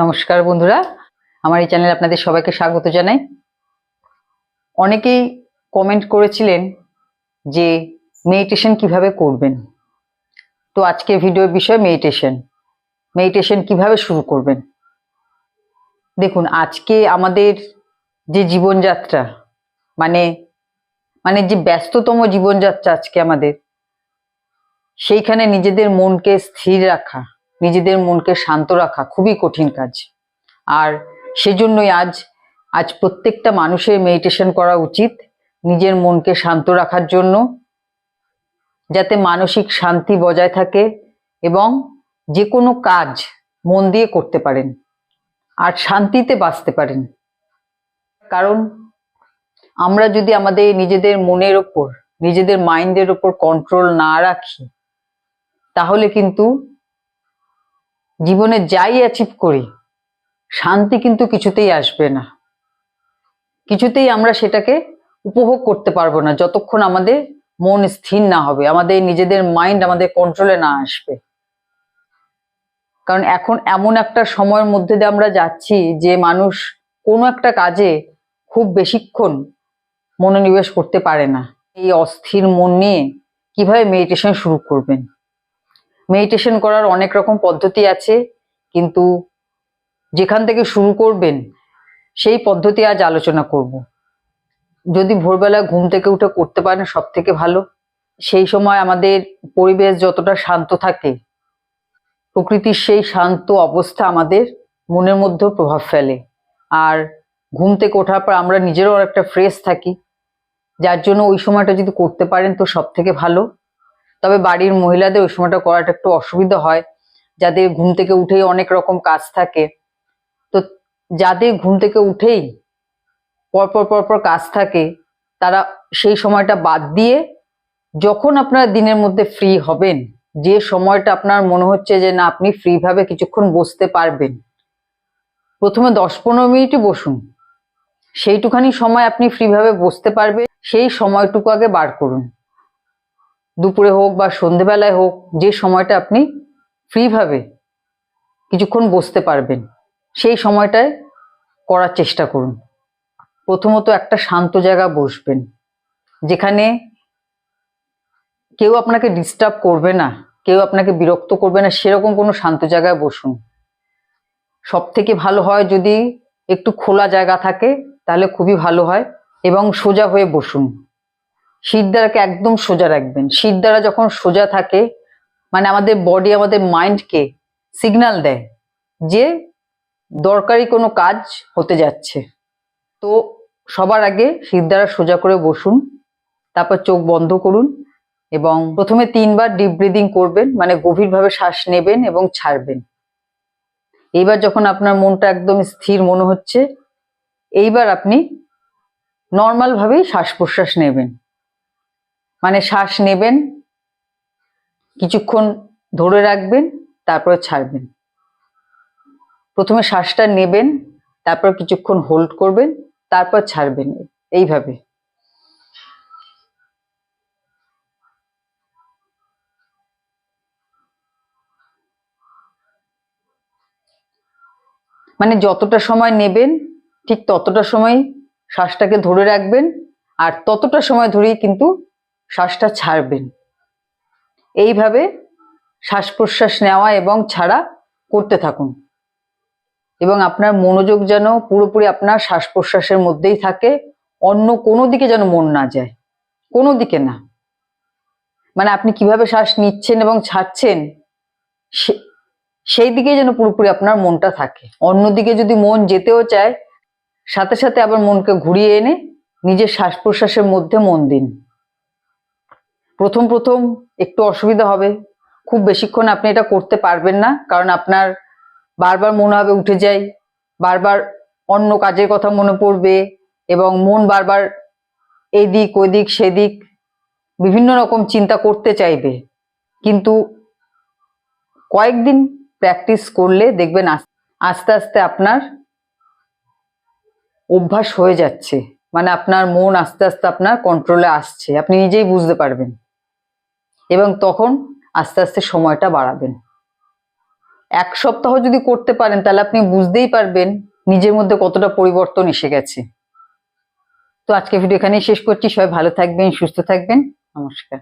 নমস্কার বন্ধুরা। আমার এই চ্যানেলে আপনাদের সবাইকে স্বাগত জানাই। অনেকেই কমেন্ট করেছিলেন যে মেডিটেশন কীভাবে করবেন। তো আজকে ভিডিওর বিষয় মেডিটেশন মেডিটেশন কীভাবে শুরু করবেন? দেখুন, আজকে আমাদের যে জীবনযাত্রা মানে মানে যে ব্যস্ততম জীবনযাত্রা আজকে আমাদের, সেইখানে নিজেদের মনকে স্থির রাখা নিজেদের মনকে শান্ত রাখা খুবই কঠিন কাজ। আর সেজন্যই আজ আজ প্রত্যেকটা মানুষের মেডিটেশন করা উচিত নিজের মনকে শান্ত রাখার জন্য, যাতে মানসিক শান্তি বজায় থাকে এবং যে কোনো কাজ মন দিয়ে করতে পারেন আর শান্তিতে বাঁচতে পারেন। কারণ আমরা যদি আমাদের নিজেদের মনের ওপর, নিজেদের মাইন্ডের ওপর কন্ট্রোল না রাখি, তাহলে কিন্তু জীবনে যাই অ্যাচিভ করি, শান্তি কিন্তু কিছুতেই আসবে না। কিছুতেই আমরা সেটাকে উপভোগ করতে পারব না, যতক্ষণ আমাদের মন স্থির না হবে, আমাদের নিজেদের মাইন্ড আমাদের কন্ট্রোলে না আসবে। কারণ এখন এমন একটা সময়ের মধ্যে দিয়ে আমরা যাচ্ছি যে মানুষ কোনো একটা কাজে খুব বেশিক্ষণ মনোনিবেশ করতে পারে না। এই অস্থির মন নিয়ে কীভাবে মেডিটেশন শুরু করবেন? মেডিটেশন করার অনেক রকম পদ্ধতি আছে, কিন্তু যেখান থেকে শুরু করবেন, সেই পদ্ধতি আজ আলোচনা করব। যদি ভোরবেলা ঘুম থেকে উঠে করতে পারেন সব থেকে ভালো। সেই সময় আমাদের পরিবেশ যতটা শান্ত থাকে, প্রকৃতির সেই শান্ত অবস্থা আমাদের মনের মধ্যেও প্রভাব ফেলে। আর ঘুম থেকে ওঠার পর আমরা নিজেরও একটা ফ্রেশ থাকি, যার জন্য ওই সময়টা যদি করতে পারেন, তো সব থেকে ভালো। তবে বাড়ির মহিলাদের ওই সময়টা করাটা একটু অসুবিধা হয়। যাদের ঘুম থেকে উঠেই অনেক রকম কাজ থাকে। তো যাদের ঘুম থেকে উঠেই পরপর পরপর কাজ থাকে, তারা সেই সময়টা বাদ দিয়ে যখন আপনারা দিনের মধ্যে ফ্রি হবেন, যে সময়টা আপনার মনে হচ্ছে যে না, আপনি ফ্রি ভাবে কিছুক্ষণ বসতে পারবেন, প্রথমে দশ পনেরো মিনিটই বসুন। সেইটুখানি সময় আপনি ফ্রি ভাবে বসতে পারবেন, সেই সময়টুকু আগে বার করুন। দুপুরে হোক বা সন্ধেবেলায় হোক, যে সময়টা আপনি ফ্রিভাবে কিছুক্ষণ বসতে পারবেন, সেই সময়টায় করার চেষ্টা করুন। প্রথমত একটা শান্ত জায়গা বসবেন, যেখানে কেউ আপনাকে ডিস্টার্ব করবে না, কেউ আপনাকে বিরক্ত করবে না, সেরকম কোনো শান্ত জায়গায় বসুন। সব থেকে ভালো হয় যদি একটু খোলা জায়গা থাকে, তাহলে খুবই ভালো হয়, এবং সোজা হয়ে বসুন। দ্বারাকে একদম সোজা রাখবেন। শীত দ্বারা যখন সোজা থাকে মানে আমাদের বডি আমাদের মাইন্ডকে সিগন্যাল দেয় যে দরকারি কোনো কাজ হতে যাচ্ছে। তো সবার আগে শীত দ্বারা সোজা করে বসুন, তারপর চোখ বন্ধ করুন এবং প্রথমে তিনবার ডিপ ব্রিদিং করবেন মানে গভীরভাবে শ্বাস নেবেন এবং ছাড়বেন। এইবার যখন আপনার মনটা একদম স্থির মনে হচ্ছে, এইবার আপনি নর্মালভাবেই শ্বাস প্রশ্বাস নেবেন। মানে শ্বাস নেবেন, কিছুক্ষণ ধরে রাখবেন, তারপরে ছাড়বেন। প্রথমে শ্বাসটা নেবেন, তারপর কিছুক্ষণ হোল্ড করবেন, তারপর ছাড়বেন। এইভাবে। মানে যতটা সময় নেবেন, ঠিক ততটা সময় শ্বাসটাকে ধরে রাখবেন, আর ততটা সময় ধরেই কিন্তু শ্বাসটা ছাড়বেন। এইভাবে শ্বাস প্রশ্বাস নেওয়া এবং ছাড়া করতে থাকুন। এবং আপনার মনোযোগ যেন পুরোপুরি আপনার শ্বাস প্রশ্বাসের মধ্যেই থাকে, অন্য কোনো দিকে যেন মন না যায়। কোনো দিকে না। মানে আপনি কীভাবে শ্বাস নিচ্ছেন এবং ছাড়ছেন সেই দিকে যেন পুরোপুরি আপনার মনটা থাকে। অন্যদিকে যদি মন যেতেও চায়, সাথে সাথে আবার মনকে ঘুরিয়ে এনে নিজের শ্বাস প্রশ্বাসের মধ্যে মন দিন। প্রথম প্রথম একটু অসুবিধা হবে। খুব বেশিক্ষণ আপনি এটা করতে পারবেন না, কারণ আপনার বারবার মনে হবে উঠে যাই বারবার অন্য কাজের কথা মনে পড়বে এবং মন বারবার এদিক দিক ওই দিক সেদিক বিভিন্ন রকম চিন্তা করতে চাইবে। কিন্তু কয়েকদিন প্র্যাকটিস করলে দেখবেন আস্তে আস্তে আপনার অভ্যাস হয়ে যাচ্ছে। মানে আপনার মন আস্তে আস্তে আপনার কন্ট্রোলে আসছে। আপনি নিজেই বুঝতে পারবেন। এবং তখন আস্তে আস্তে সময়টা বাড়াবেন। এক সপ্তাহ যদি করতে পারেন, তাহলে আপনি বুঝতেই পারবেন নিজের মধ্যে কতটা পরিবর্তন এসে গেছে। তো আজকে ভিডিও এখানেই শেষ করছি। সবাই ভালো থাকবেন, সুস্থ থাকবেন। নমস্কার।